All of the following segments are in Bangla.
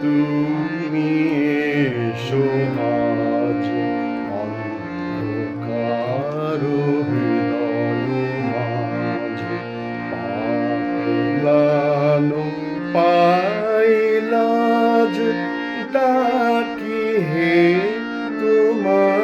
তুমি এসো আজ অন্ধকার পাগলানো পাইলাজ হে তুমি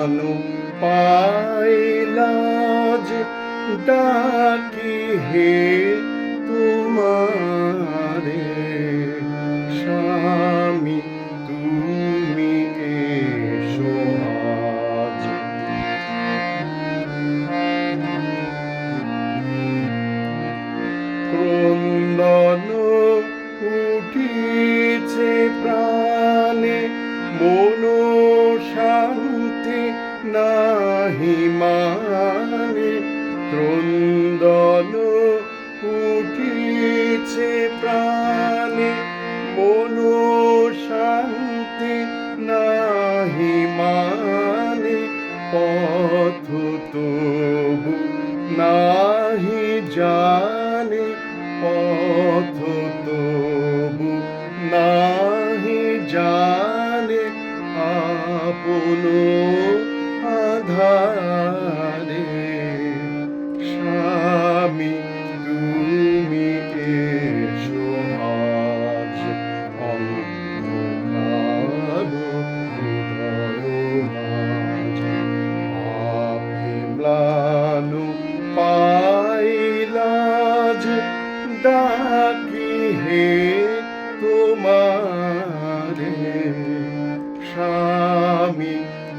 পাগলানো পাইলাজ ডাকি হে তোমারে স্বামী তুমি এসো আজ। ক্রন্দন উঠিছে প্রাণে মন শান্তি নাহি মানে ক্রন্দন উঠিছে প্রাণে মন শান্তি নাহি মানে পথ তবু নাহি জানে, পথ তবু আপন আধারে তোমারে স্বামী